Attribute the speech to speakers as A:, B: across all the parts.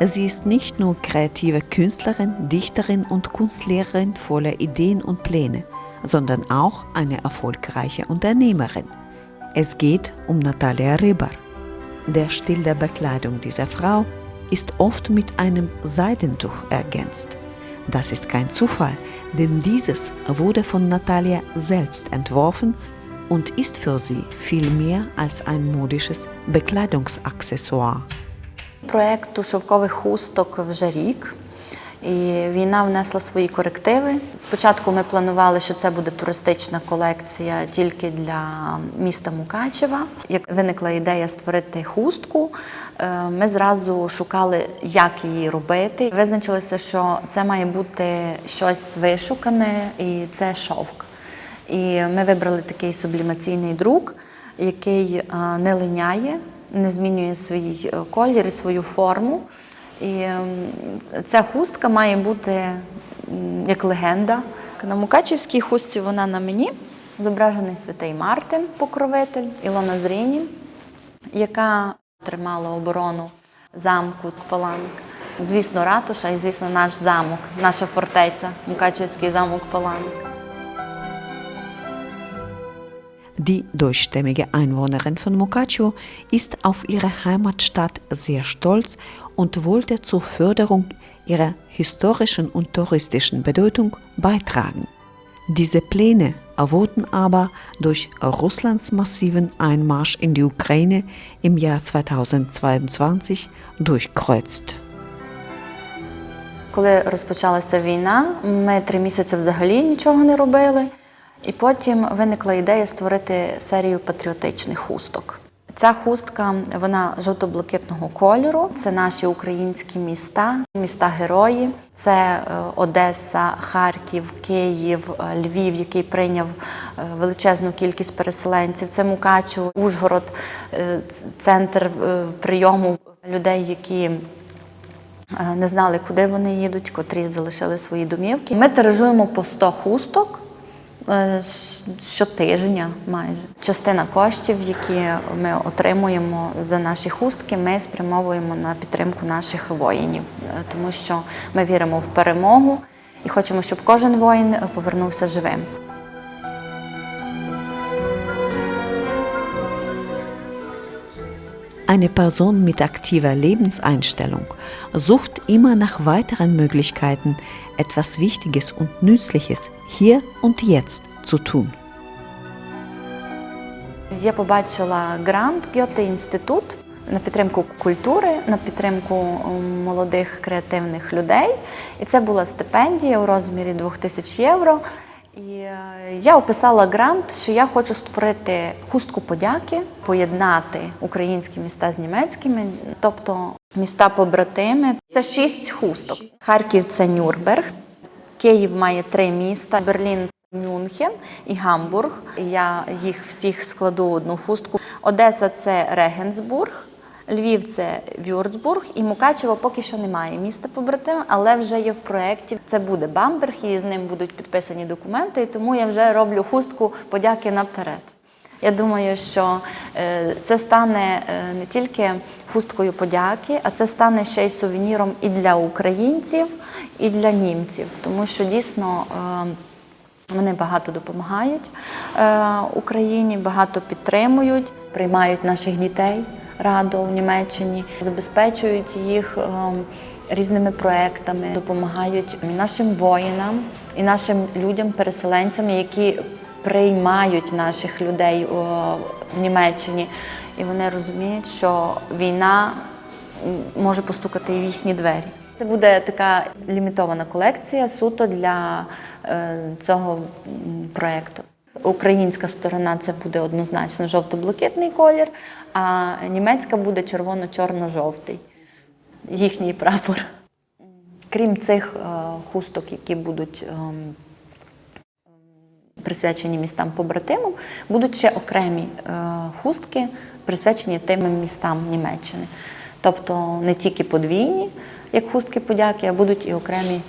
A: Sie ist nicht nur kreative Künstlerin, Dichterin und Kunstlehrerin voller Ideen und Pläne, sondern auch eine erfolgreiche Unternehmerin. Es geht um Natalia Ribber. Der Stil der Bekleidung dieser Frau ist oft mit einem Seidentuch ergänzt. Das ist kein Zufall, denn dieses wurde von Natalia selbst entworfen und ist für sie viel mehr als ein modisches Bekleidungsaccessoire.
B: Проекту шовкових хусток вже рік. І війна внесла свої корективи. Спочатку ми планували, що це буде туристична колекція тільки для міста Мукачева. Як виникла ідея створити хустку, е, ми зразу шукали, як її робити. Визначилося, що це має бути щось вишукане, і це шовк. І ми вибрали такий сублімаційний друк, який е, не линяє, не змінює свій е, колір і свою форму. І ця хустка має бути як легенда. На Мукачівській хустці вона на мені зображений святий Мартин, покровитель, Ілона Зріні, яка тримала оборону замку Паланк. Звісно, ратуша і, звісно, наш замок, наша фортеця, Мукачівський замок Паланк.
A: Die deutschstämmige Einwohnerin von Mokaccio ist auf ihre Heimatstadt sehr stolz und wollte zur Förderung ihrer historischen und touristischen Bedeutung beitragen. Diese Pläne wurden aber durch Russlands massiven Einmarsch in die Ukraine im Jahr 2022 durchkreuzt.
B: Коли розпочалася війна, ми три місяці взагалі нічого не робили. І потім виникла ідея створити серію патріотичних хусток. Ця хустка вона жовто-блакитного кольору. Це наші українські міста, міста герої. Це е, Одеса, Харків, Київ, е, Львів, який прийняв е, величезну кількість переселенців. Це Мукачево, Ужгород, центр прийому людей, які не знали, куди вони їдуть, котрі залишили свої домівки. Ми тиражуємо по 100 хусток. Е, Щотижня майже частина коштів, які ми отримуємо за наші хустки, ми спрямовуємо на підтримку наших воїнів, Е, тому що ми віримо в перемогу і хочемо, щоб кожен воїн е, повернувся живим.
A: Eine Person mit aktiver Lebenseinstellung sucht immer nach weiteren Möglichkeiten, etwas Wichtiges und Nützliches hier und jetzt zu tun.
B: Я побачила грант Гьоте інститут на підтримку культури, на підтримку м, молодих креативних людей. І це була стипендія у розмірі 2000 євро. І е, я описала грант, що я хочу створити хустку подяки, поєднати українські міста з німецькими, тобто міста побратими. Це шість хусток. Харків це Нюрнберг, Київ має три міста: Берлін, Мюнхен і Гамбург. Я їх всіх складу одну хустку. Одеса це Регенсбург. Львів це Вюрцбург і Мукачево поки що немає міста побратим, але вже є в проєкті. Це буде Бамберг, і з ним будуть підписані документи. І тому я вже роблю хустку подяки наперед. Я думаю, що е, це стане е, не тільки хусткою подяки, а це стане ще й сувеніром і для українців, і для німців, тому що дійсно. е, вони багато допомагають е, Україні, багато підтримують, приймають наших дітей радо в Німеччині, забезпечують їх е, різними проектами, допомагають нашим воїнам і нашим людям, переселенцям, які приймають наших людей в Німеччині. І вони розуміють, що війна може постукати і в їхні двері. Це буде така лімітована колекція суто для е, цього проєкту. Українська сторона це буде однозначно жовто-блакитний колір, а німецька буде червоно-чорно-жовтий. Їхній прапор. Крім цих е, хусток, які будуть ем, присвячені містам побратимам, будуть ще окремі е, хустки, присвячені тим містам Німеччини. Тобто не тільки подвійні, як хустки подяки, а будуть і окремі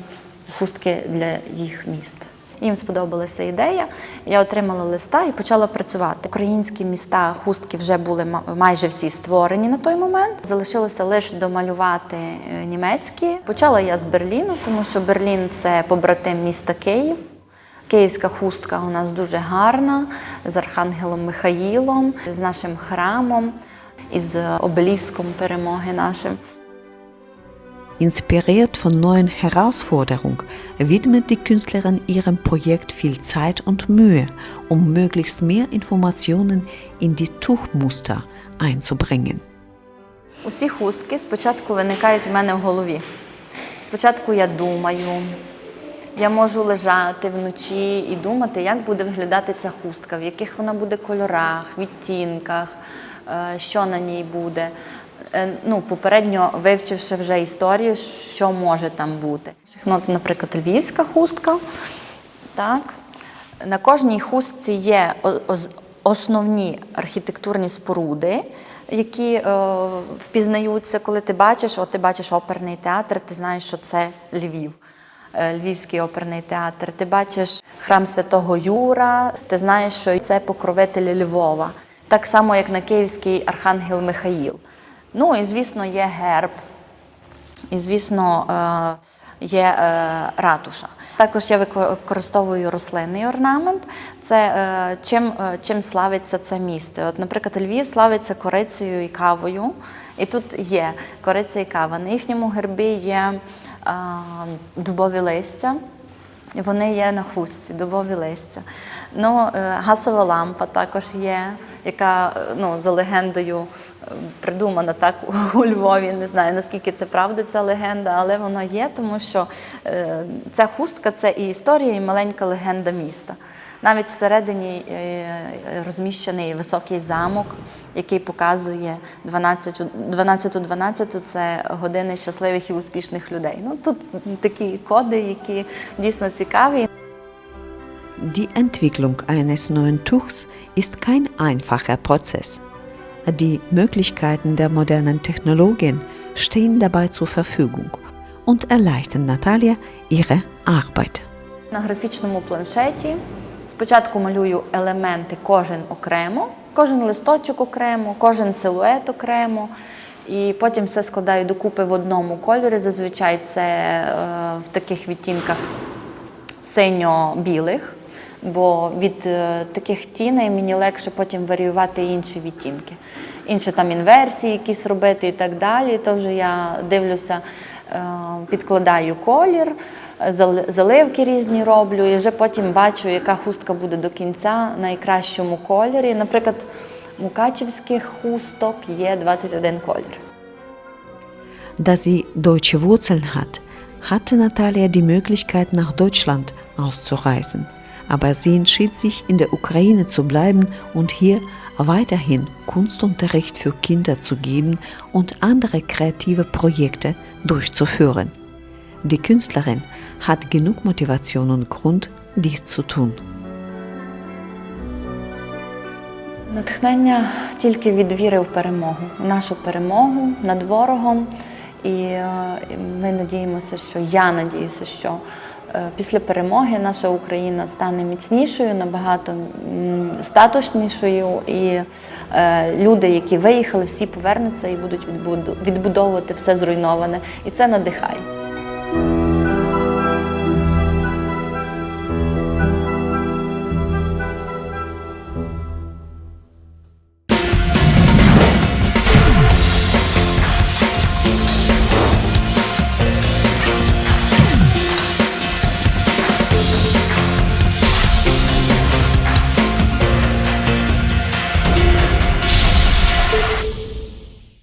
B: хустки для їх міст. Їм сподобалася ідея. Я отримала листа і почала працювати. Українські міста хустки вже були майже всі створені на той момент. Залишилося лише домалювати е, німецькі. Почала я з Берліну, тому що Берлін це побратим міста Київ. Київська хустка у нас дуже гарна з Архангелом Михаїлом, з нашим храмом, із обеліском перемоги нашим.
A: Inspiriert von neuen Herausforderungen widmet die Künstlerin ihrem Projekt viel Zeit und Mühe, um möglichst mehr Informationen in die Tuchmuster einzubringen.
B: Усі хустки спочатку виникають в мене в голові. Спочатку я думаю, я можу лежати вночі і думати, як буде виглядати ця хустка, в яких вона буде кольорах, відтінках, е, що на ній буде. Е, Ну, попередньо вивчивши вже історію, що може там бути. Ну, наприклад, львівська хустка. Так. На кожній хустці є основні архітектурні споруди, які е, впізнаються, коли ти бачиш, от ти бачиш оперний театр, ти знаєш, що це Львів. е, Львівський оперний театр. Ти бачиш храм Святого Юра, ти знаєш, що це покровитель Львова. Так само, як на Київський Архангел Михаїл. Ну і звісно, є герб, і, звісно, е, є е, ратуша. Також я використовую рослинний орнамент. Це е, чим, чим славиться це місце. От, наприклад, Львів славиться корицею і кавою. І тут є кориця і кава. На їхньому гербі є дубові листя. Вони є на хустці, дубові листя. Ну, газова лампа також є, яка ну, за легендою придумана так у Львові. Не знаю, наскільки це правда, ця легенда, але воно є, тому що е, ця хустка це і історія, і маленька легенда міста. Навіть всередині е, розміщений високий замок, який показує 12 12-12 – це години щасливих і успішних людей. Ну тут такі коди, які дійсно цікаві.
A: Die Entwicklung eines neuen Tuchs ist kein einfacher Prozess. Die Möglichkeiten der modernen Technologien stehen dabei zur Verfügung und erleichtern Natalia ihre Arbeit.
B: На графічному планшеті спочатку малюю елементи кожен окремо, кожен листочок окремо, кожен силует окремо. І потім все складаю докупи в одному кольорі. Зазвичай це е, в таких відтінках синьо-білих, бо від е, таких тіней мені легше потім варіювати інші відтінки. Інші там інверсії якісь робити і так далі. То вже я дивлюся, е, підкладаю колір, заливки різні роблю, і вже потім бачу, яка хустка буде до кінця найкращому кольорі. Наприклад, мукачівських хусток є 21 колір.
A: Da sie deutsche Wurzeln hat, hatte Natalia die Möglichkeit, nach Deutschland auszureisen. Aber sie entschied sich, in der Ukraine zu bleiben und hier weiterhin Kunstunterricht für Kinder zu geben und andere kreative Projekte durchzuführen. Die Künstlerin hat genug Motivation und Grund, dies zu tun.
B: Натхнення тільки від віри в перемогу, в нашу перемогу над ворогом. І е, ми надіємося, що я надіюся, що е, після перемоги наша Україна стане міцнішою, набагато статушнішою, і е, люди, які виїхали, всі повернуться і будуть відбудовувати все зруйноване. І це надихає.